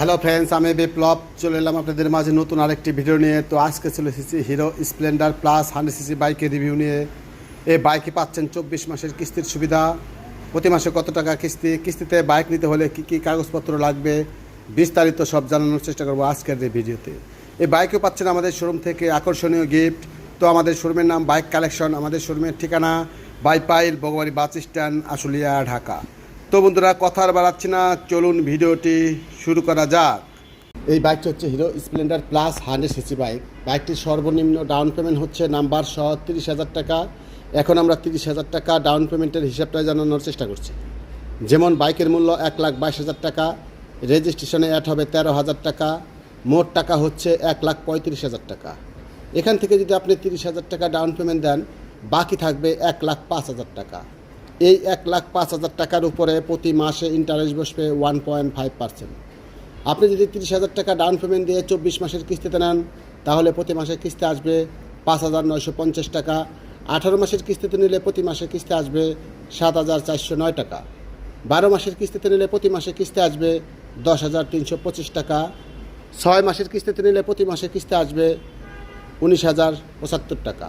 Hello friends আমি বিপ্লব চলে এলাম আপনাদের মাঝে নতুন আরেকটি ভিডিও নিয়ে। তো আজকে চলে এসেছি Hero Splendor plus hundred CC বাইকের রিভিউ নিয়ে। এই বাইকে পাচ্ছেন চব্বিশ মাসের কিস্তির সুবিধা। প্রতি মাসে কত টাকা কিস্তি? কিস্তিতে বাইক নিতে হলে কী কী কাগজপত্র লাগবে? বিস্তারিত সব জানানোর চেষ্টা করব আজকের এই ভিডিওতে এই বাইকও পাচ্ছেন আমাদের শোরুম থেকে আকর্ষণীয় গিফট তো আমাদের শোরুমের নাম বাইক কালেকশন আমাদের শোরুমের ঠিকানা বাইপাইল বগবাড়ি বাস স্ট্যান্ড, আশুলিয়া, ঢাকা। তো বন্ধুরা, কথা আর বাড়াচ্ছি না। চলুন ভিডিওটি শুরু করা যাক। এই বাইকটি হচ্ছে Hero Splendor plus hundred CC bike. বাইকটির সর্বনিম্ন ডাউন পেমেন্ট হচ্ছে নাম্বার সহ তিরিশ হাজার টাকা। এখন আমরা তিরিশ হাজার টাকা ডাউন পেমেন্টের হিসাবটা জানানোর চেষ্টা করছি। যেমন বাইকের মূল্য এক লাখ বাইশ হাজার টাকা, রেজিস্ট্রেশনে অ্যাড হবে তেরো হাজার টাকা, মোট টাকা হচ্ছে এক লাখ পঁয়ত্রিশ হাজার টাকা। এখান থেকে যদি আপনি তিরিশ হাজার টাকা ডাউন পেমেন্ট দেন, বাকি থাকবে এক লাখ পাঁচ হাজার টাকা। এই এক লাখ পাঁচ হাজার টাকার উপরে প্রতি মাসে ইন্টারেস্ট বসবে ওয়ান পয়েন্ট ফাইভ পার্সেন্ট আপনি যদি তিরিশ হাজার টাকা ডাউন পেমেন্ট দিয়ে চব্বিশ মাসের কিস্তিতে নেন, তাহলে প্রতি মাসে কিস্তি আসবে পাঁচ হাজার নয়শো পঞ্চাশ টাকা। আঠারো মাসের কিস্তিতে নিলে প্রতি মাসে কিস্তি আসবে সাত হাজার চারশো নয় টাকা। বারো মাসের কিস্তিতে নিলে প্রতি মাসে কিস্তি আসবে দশ হাজার তিনশো পঁচিশ টাকা। ছয় মাসের কিস্তিতে নিলে প্রতি মাসে কিস্তি আসবে উনিশ হাজার পঁচাত্তর টাকা।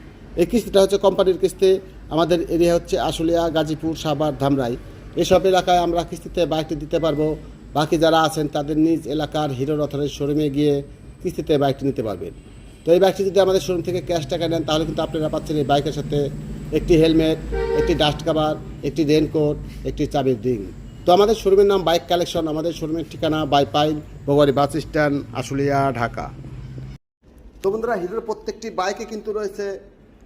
এই কিস্তিটা হচ্ছে কোম্পানির কিস্তি। আমাদের এরিয়া হচ্ছে আশুলিয়া, গাজীপুর, সাভার, ধামরাই। এসব এলাকায় আমরা কিস্তিতে বাইকটি দিতে পারব। বাকি যারা আছেন তাদের নিজ এলাকার হিরো রথরের শোরুমে গিয়ে কিস্তিতে বাইকটি নিতে পারবেন। তো এই বাইকটি যদি আমাদের শোরুম থেকে ক্যাশ টাকা নেন, তাহলে কিন্তু আপনারা পাচ্ছেন এই বাইকের সাথে একটি হেলমেট, একটি ডাস্ট কাভার, একটি রেনকোট, একটি চাবির রিং। তো আমাদের শোরুমের নাম বাইক কালেকশন, আমাদের শোরুমের ঠিকানা বাইপাইল বগুয়ারি বাস স্ট্যান্ড, আশুলিয়া, ঢাকা। তো বন্ধুরা, হিরোর প্রত্যেকটি বাইকে কিন্তু রয়েছে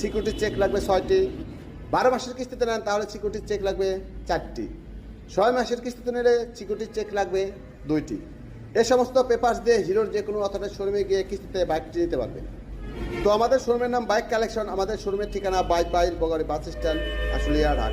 সিকিউরিটি চেক লাগবে ছয়টি। বারো মাসের কিস্তিতে নেন, তাহলে সিকিউরিটি চেক লাগবে চারটি। ছয় মাসের কিস্তিতে নিলে সিকিউরিটি চেক লাগবে দুইটি। এ সমস্ত পেপার্স দিয়ে হিরোর যে কোনো অথবা শোরুমে গিয়ে কিস্তিতে বাইকটি নিতে পারবে। তো আমাদের শোরুমের নাম বাইক কালেকশন, আমাদের শোরুমের ঠিকানা বাইক বাইল বগারি বাস স্ট্যান্ড, আশুলিয়া, ঢাকা।